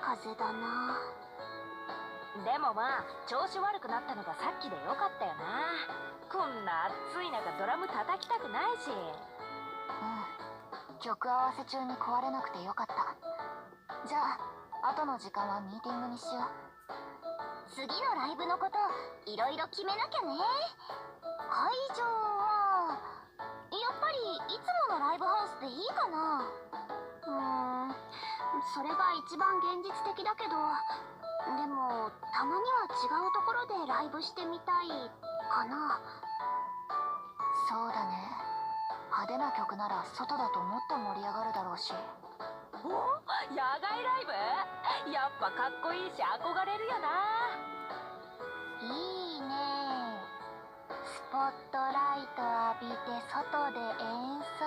風だな。でもまあ調子悪くなったのがさっきでよかったよな。こんな暑い中ドラム叩きたくないし。うん。曲合わせ中に壊れなくてよかった。じゃあ後の時間はミーティングにしよう。次のライブのこといろいろ決めなきゃね。会場はやっぱりいつものライブハウスでいいかな。うーんそれが一番現実的だけどでもたまには違うところでライブしてみたいかな。そうだね。派手な曲なら外だともっと盛り上がるだろうし。お？野外ライブ？やっぱかっこいいし憧れるよな。いいね。スポットライト浴びて外で演奏。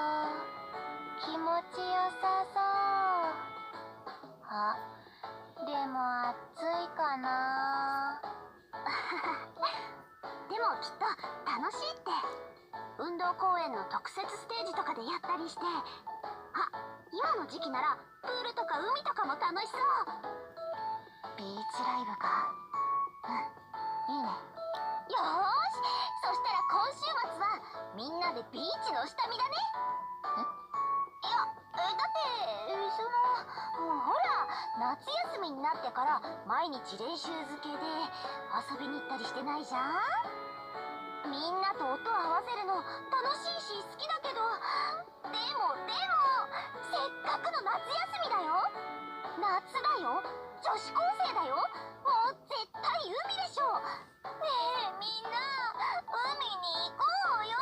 気持ちよさそうあでも暑いかな。でもきっと楽しいって。運動公園の特設ステージとかでやったりして。あ今の時期ならプールとか海とかも楽しそう。ビーチライブか。うんいいね。よーし。そしたら今週末はみんなでビーチの下見だね。いみになってから毎日練習漬けで遊びに行ったりしてないじゃん？みんなと音合わせるの楽しいし好きだけどでもでもせっかくの夏休みだよ。夏だよ。女子高生だよ。もう絶対海でしょ。ねえみんな海に行こうよ。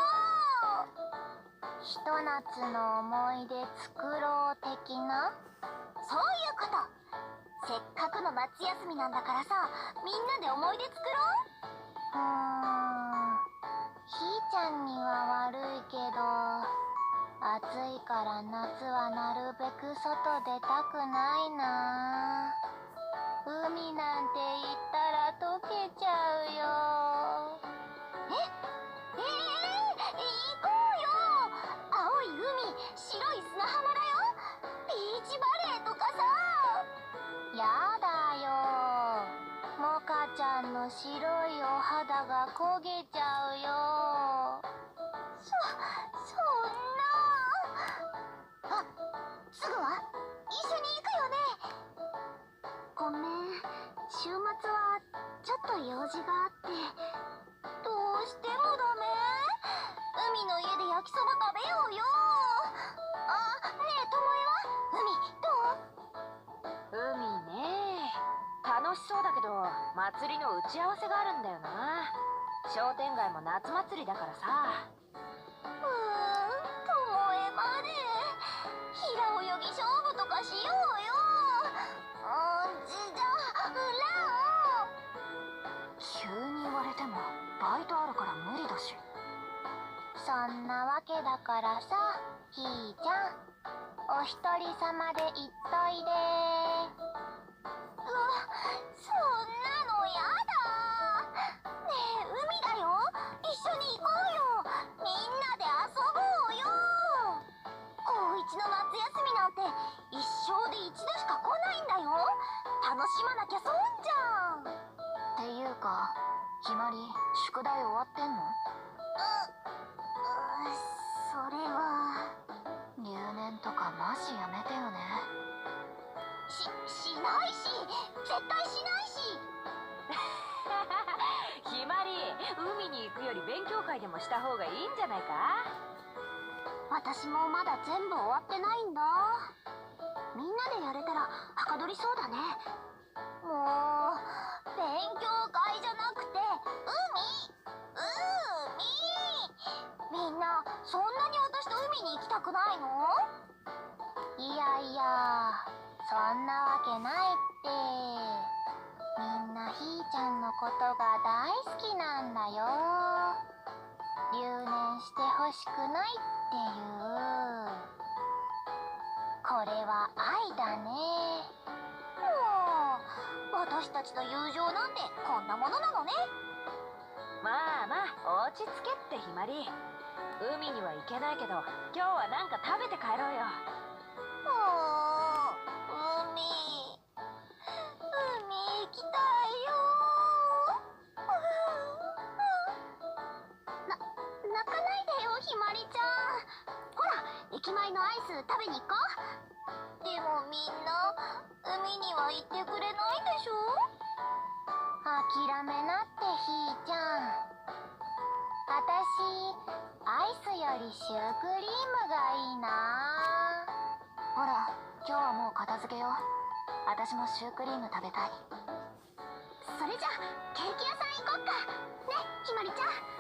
ひと夏の思い出作ろう的な。せっかくの夏休みなんだからさみんなで思い出作ろう。ーん。ひーちゃんには悪いけど暑いから夏はなるべく外出たくないな。あ白いお肌が焦げちゃう祭りの打ち合わせがあるんだよな。商店街も夏祭りだからさ。うーんともえまで平泳ぎ勝負とかしようよ。うんじじゃあ急に言われてもバイトあるから無理だし。そんなわけだからさひーちゃん。お一人様で行っといで。休みなんて一生で一度しか来ないんだよ。楽しまなきゃ損じゃん。っていうかひまり宿題終わってんの？ううそれは留年とかマジやめてよね。ししないし絶対しないし。ひまり海に行くより勉強会でもした方がいいんじゃないか？私もまだ全部終わってないんだ。みんなでやれたらはかどりそうだね。もう勉強会じゃなくて海？海？みんなそんなに私と海に行きたくないの？いやいやそんなわけないって。みんなひーちゃんのことが大好きなんだよ。留年してほしくないっていう。これは愛だね。もう私たちの友情なんてこんなものなのね。まあまあ落ち着けってひまり。海には行けないけど今日はなんか食べて帰ろうよ。駅前のアイス食べに行こう。でもみんな海には行ってくれないでしょ。諦めなってひーちゃん。私アイスよりシュークリームがいいな。ほら今日はもう片付けよう。私もシュークリーム食べたい。それじゃケーキ屋さん行こっか。ねひまりちゃん。